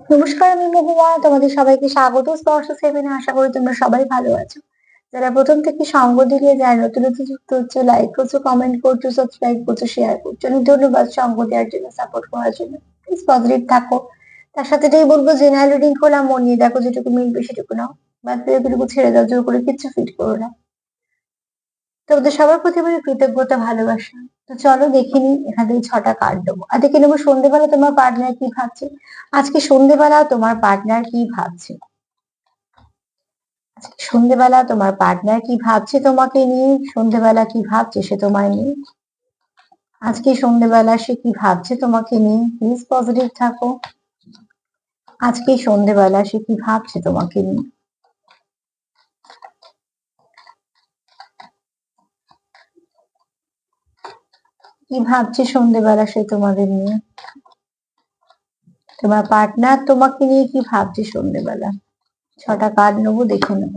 নমস্কার, আমি মহুয়া। তোমাদের সবাইকে স্বাগত স্পর্শ সেভেনে আশা করি তোমরা সবাই ভালো আছো। যারা প্রথম থেকে সঙ্গ দিলে, যারা নতুন নতুন যুক্ত হচ্ছে লাইক করছ কমেন্ট করছ সাবস্ক্রাইব করছ শেয়ার করছ, অনেক ধন্যবাদ সঙ্গ দেওয়ার জন্য সাপোর্ট করার জন্য। প্লিজ পজিটিভ থাকো। তার সাথে এটাই বলব জেনারেল রিডিং করলাম, মন নিয়ে দেখো, যেটুকু মিলবে সেটুকু নাও। বাদ বাকিটুকু ছেড়ে দাও, জোর করে কিচ্ছু ফিট করো না। তোমাদের সবার প্রতি আমার কৃতজ্ঞতা, ভালোবাসা। তো চলো দেখে নিই এখান থেকে ছটা কার্ড দেবো। আর দেখে নেব? সন্ধ্যেবেলা তোমার পার্টনার কি ভাবছে? আজকে সন্ধ্যেবেলা তোমার পার্টনার কি ভাবছে? সন্ধ্যেবেলা তোমার পার্টনার কি ভাবছে তোমাকে নিয়ে? সন্ধ্যেবেলা কি ভাবছে সে তোমায় নিয়ে? আজকে সন্ধ্যেবেলা সে কি ভাবছে তোমাকে নিয়ে? প্লিজ পজিটিভ থাকো। আজকে সন্ধ্যেবেলা সে কি ভাবছে তোমাকে নিয়ে? কি ভাবছে সন্ধ্যেবেলা সে তোমাদের নিয়ে? তোমার পার্টনার তোমাকে নিয়ে কি ভাবছে সন্ধ্যেবেলা ছটা কার্ড নেব, দেখে নেব।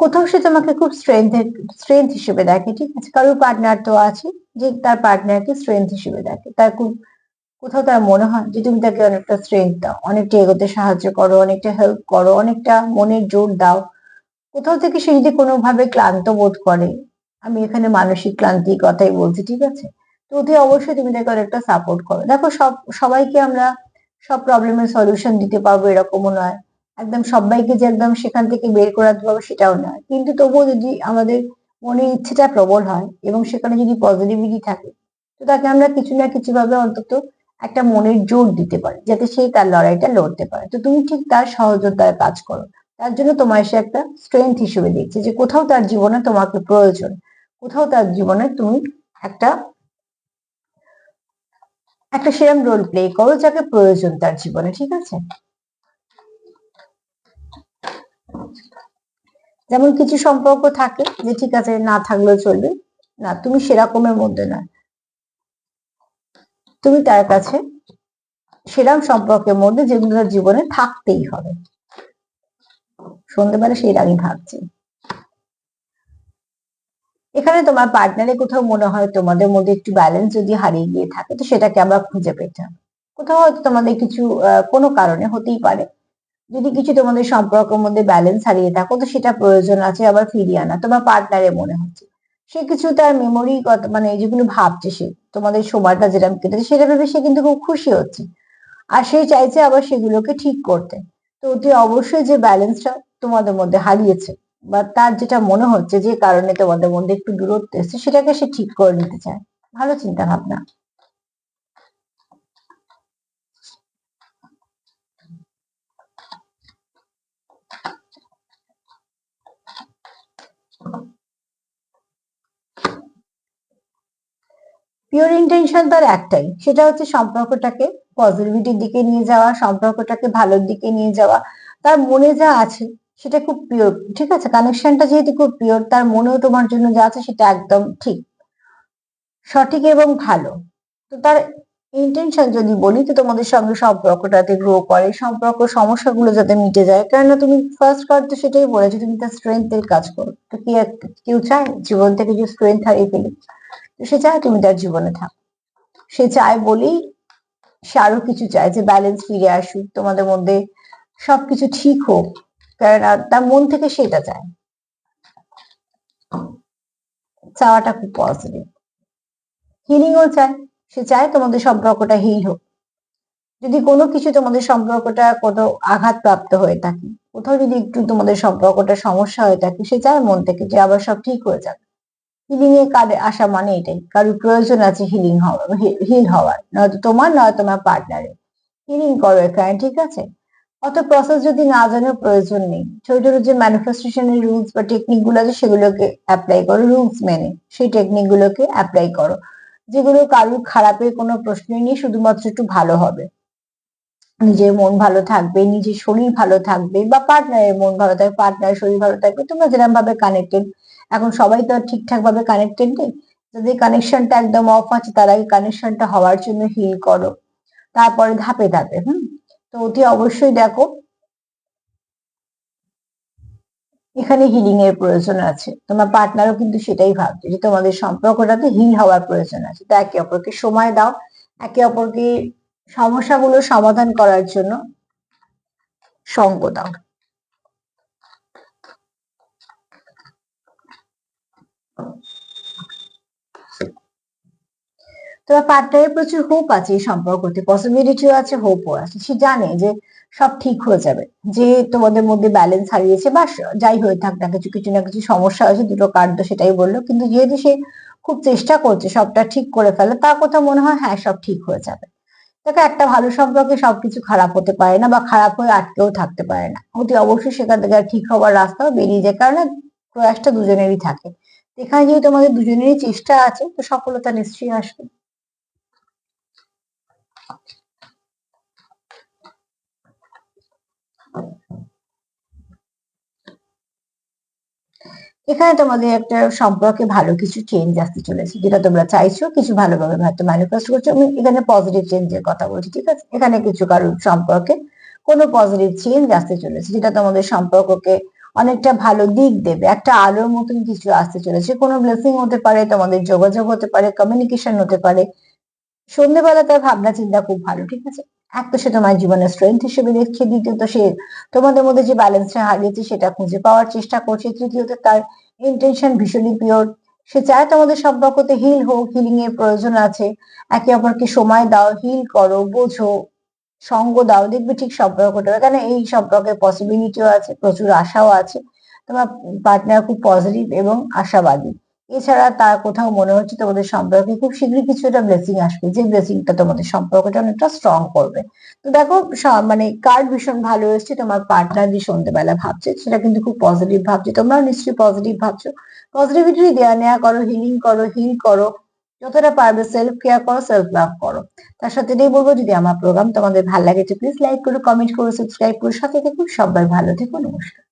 কোথাও সে তোমাকে খুব স্ট্রেংথ স্ট্রেংথ হিসেবে দেখে, ঠিক আছে? কারোর পার্টনার তো আছে, যে তার পার্টনারকে স্ট্রেংথ হিসেবে দেখে। তার খুব কোথাও তার মনে হয় যে তুমি তাকে অনেকটা স্ট্রেংথ দাও, অনেকটা এগোতে সাহায্য করো, অনেকটা হেল্প করো, অনেকটা মনের জোর দাও। কোথাও থেকে সে যদি কোনোভাবে ক্লান্ত বোধ করে আমি এখানে মানসিক ক্লান্তির কথাই বলছি, ঠিক আছে? তো অতি অবশ্যই তুমি তাকে একটা সাপোর্ট করো। দেখো, সব, সবাইকে আমরা সব প্রবলেমের সলিউশন দিতে পারব এরকমও নয়। একদম সবাইকে যে একদম সেখান থেকে বের করাতে পারব সেটাও নয়। কিন্তু তবুও যদি আমাদের মনে ইচ্ছেটা প্রবল হয় এবং সেখানে যদি পজিটিভিটি থাকে, তো তাকে আমরা কিছু না কিছু ভাবে অন্তত একটা মনের জোর দিতে পারি, যাতে সে তার লড়াইটা লড়তে পারে। তো তুমি ঠিক তার সহযোগিতায় কাজ করো। তার জন্য তোমার সে একটা স্ট্রেংথ হিসেবে দেখছে যে কোথাও তার জীবনে তোমাকে প্রয়োজন। কোথাও তার জীবনে তুমি একটা একটা সেরম রোল প্লে করো যাকে প্রয়োজন তার জীবনে, ঠিক আছে? যেমন কিছু সম্পর্ক থাকে যে ঠিক আছে, না থাকলেও চলবে। না, তুমি সেরকমের মধ্যে না তুমি তার কাছে সেরাম সম্পর্কের মধ্যে যেগুলো জীবনে থাকতেই হবে। সন্ধ্যেবেলা সেই আমি ভাবছি। এখানে তোমার পার্টনারে কোথাও মনে হয় তোমাদের মধ্যে একটু ব্যালেন্স যদি হারিয়ে গিয়ে থাকে, তো সেটাকে আমরা খুঁজে পেতে হবে কোথাও হয়তো তোমাদের কিছু কোনো কারণে হতেই পারে। যদি কিছু তোমাদের সম্পর্কের মধ্যে ব্যালেন্স হারিয়ে থাকো, তো সেটা প্রয়োজন আছে, আবার ফিরিয়ে আনা। তোমার পার্টনারে মনে হচ্ছে। সে কিছু তার মেমোরি মানে যেগুলো ভাবছে সে, তোমাদের সময়টা যেটা কেটেছে, সেটা ভেবে সে কিন্তু খুব খুশি হচ্ছে। আর সে চাইছে আবার সেগুলোকে ঠিক করতে। তো অতি অবশ্যই যে ব্যালেন্সটা তোমাদের মধ্যে হারিয়েছে বা তার যেটা মনে হচ্ছে যে কারণে তোমাদের মধ্যে একটু দূরত্ব এসছে, সেটাকে সে ঠিক করে নিতে চায়। ভালো চিন্তা ভাবনা পিওর ইন্টেনশন তার একটাই, সেটা হচ্ছে সম্পর্কটাকে পজিটিভিটির দিকে নিয়ে যাওয়া, সম্পর্কটাকে ভালোর দিকে নিয়ে যাওয়া। তার মনে যা আছে সেটা খুব পিওর ঠিক আছে? কানেকশনটা যেহেতু খুব পিওর তার মনেও তোমার জন্য যা আছে সেটা একদম ঠিক। সঠিক এবং ভালো। তো তার ইন্টেনশন যদি বলি, তো তোমাদের সঙ্গে সম্পর্কটাতে গ্রো করে, সম্পর্ক সমস্যাগুলো যাতে মিটে যায়। কেননা তুমি ফার্স্ট কার্ড তো সেটাই বলেছ, তুমি তার স্ট্রেংথের কাজ করো। তো কি কেউ চায় জীবন থেকে যে স্ট্রেংথ হারিয়ে ফেলি? তো সে চায় তুমি তার জীবনে থাক। সে চায় বলেই সে আরও কিছু চায় যে ব্যালেন্স ফিরে আসুক, তোমাদের মধ্যে সবকিছু ঠিক হোক। কারণ তার মন থেকে সেটা চায়। চাওয়াটা খুব পজিটিভ হিলিংও চায়। সে চায় তোমাদের সম্পর্কটা হিল হোক। যদি কোনো কিছু তোমাদের সম্পর্কটা কোনো আঘাত প্রাপ্ত হয়ে থাকে, কোথাও যদি একটু তোমাদের সম্পর্কটা সমস্যা হয়ে থাকে, সে চায় মন থেকে যে আবার সব ঠিক হয়ে যাবে হিলিং এ কারে আসা মানে এটাই। কারোর প্রয়োজন আছে হিলিং হওয়ার হিল হওয়ার। নয়তো তোমার, নয় তোমার পার্টনারের হিলিং করো এখানে, ঠিক আছে? অত প্রসেস যদি না জানো প্রয়োজন নেই। ছোট ছোট যে ম্যানিফেস্টেশনের রুলস বা টেকনিকগুলো আছে, সেগুলোকে অ্যাপ্লাই করো রুলস মেনে। সেই টেকনিক গুলোকে অ্যাপ্লাই করো। যেগুলো কারুর খারাপের কোনো প্রশ্নই নেই, শুধুমাত্র একটু ভালো হবে। নিজের মন ভালো থাকবে, নিজের শরীর ভালো থাকবে বা পার্টনারের মন ভালো থাকবে পার্টনারের শরীর ভালো থাকবে, তোমরা যেরকম ভাবে কানেক্টেড এখন সবাই তো ঠিকঠাক ভাবে কানেক্টেড নেই। যাদের কানেকশনটা একদম অফ আছে, তার তারা কানেকশনটা হওয়ার জন্য হিল করো। তারপরে ধাপে ধাপে, হুম? তো ওটি অবশ্যই দেখো। এখানে হিলিং এর প্রয়োজন আছে। তোমার পার্টনারও কিন্তু সেটাই ভাবছে যে তোমাদের সম্পর্কটাতে হিল হওয়ার প্রয়োজন আছে। তো একে অপরকে সময় দাও। একে অপরকে সমস্যাগুলো সমাধান করার জন্য সঙ্গ দাও। তোমার পার্টনারের প্রচুর হোপ আছে এই সম্পর্কতে। পসিবিলিটিও আছে হোপও আছে। সে জানে যে সব ঠিক হয়ে যাবে। যে তোমাদের মধ্যে ব্যালেন্স হারিয়েছে বা যাই হয়ে থাক না কিছু কিছু না কিছু সমস্যা হয়েছে, দুটো কার্ড সেটাই বলল। কিন্তু যেহেতু সে খুব চেষ্টা করছে সবটা ঠিক করে ফেলে, তার কথা মনে হয় হ্যাঁ সব ঠিক হয়ে যাবে। দেখো, একটা ভালো সম্পর্কে সবকিছু খারাপ হতে পারে না বা খারাপ হয়ে আটকেও থাকতে পারে না। অতি অবশ্যই সেখান থেকে আর ঠিক হওয়ার রাস্তাও বেরিয়ে যায়, কারণ প্রয়াসটা দুজনেরই থাকে। এখানে যেহেতু আমাদের দুজনেরই চেষ্টা আছে, তো সফলতা নিশ্চয়ই আসবে। এখানে তোমাদের একটা সম্পর্কে ভালো কিছু চেঞ্জ আসতে চলেছে, যেটা তোমরা চাইছো, কিছু ভালোভাবে হয়তো ম্যানিফেস্ট করছ। আমি এখানে পজিটিভ চেঞ্জের কথা বলছি, ঠিক আছে? এখানে কিছু কারোর সম্পর্কে কোনো পজিটিভ চেঞ্জ আসতে চলেছে, যেটা তোমাদের সম্পর্ককে অনেকটা ভালো দিক দেবে। একটা আলোর মতন কিছু আসতে চলেছে, কোনো ব্লেসিং হতে পারে, তোমাদের যোগাযোগ হতে পারে কমিউনিকেশন হতে পারে। সন্ধ্যেবেলা তার ভাবনা চিন্তা খুব ভালো, ঠিক আছে? এক তো সে তোমার জীবনের স্ট্রেংথ হিসেবে দেখছে দ্বিতীয়ত সে তোমাদের মধ্যে যে ব্যালেন্সটা হারিয়েছে সেটা খুঁজে পাওয়ার চেষ্টা করছে। তৃতীয়ত তার ইন্টেনশন ভীষণই পিওর সে চায় তোমাদের সম্পর্কতে হিল হোক হিলিং এর প্রয়োজন আছে। একে অপরকে সময় দাও হিল করো, বোঝো, সঙ্গ দাও, দেখবে ঠিক সম্পর্কটা এখানে এই সম্পর্কের পসিবিলিটিও আছে, প্রচুর আশাও আছে। তোমার পার্টনার খুব পজিটিভ এবং আশাবাদী। এছাড়া তার কোথাও মনে হচ্ছে তোমাদের সম্পর্কে খুব শীঘ্রই কিছু একটা ব্লেসিং আসবে, যে ব্লেসিংটা তোমাদের সম্পর্কটা অনেকটা স্ট্রং করবে। তো দেখো মানে কার্ড ভীষণ ভালো এসছে, তোমার পার্টনার যে সন্ধ্যেবেলা ভাবছে, সেটা কিন্তু খুব পজিটিভ ভাবছে। তোমরাও নিশ্চয়ই পজিটিভ ভাবছ। পজিটিভিটি দেওয়া নেওয়া করো হিলিং করো হিল করো, যতটা পারবে সেলফ কেয়ার করো সেলফ লাভ করো। তার সাথে এটাই বলব, যদি আমার প্রোগ্রাম তোমাদের ভালো লাগে প্লিজ লাইক করো কমেন্ট করো সাবস্ক্রাইব করো, সাথে দেখুন সবাই ভালো থেকো, নমস্কার।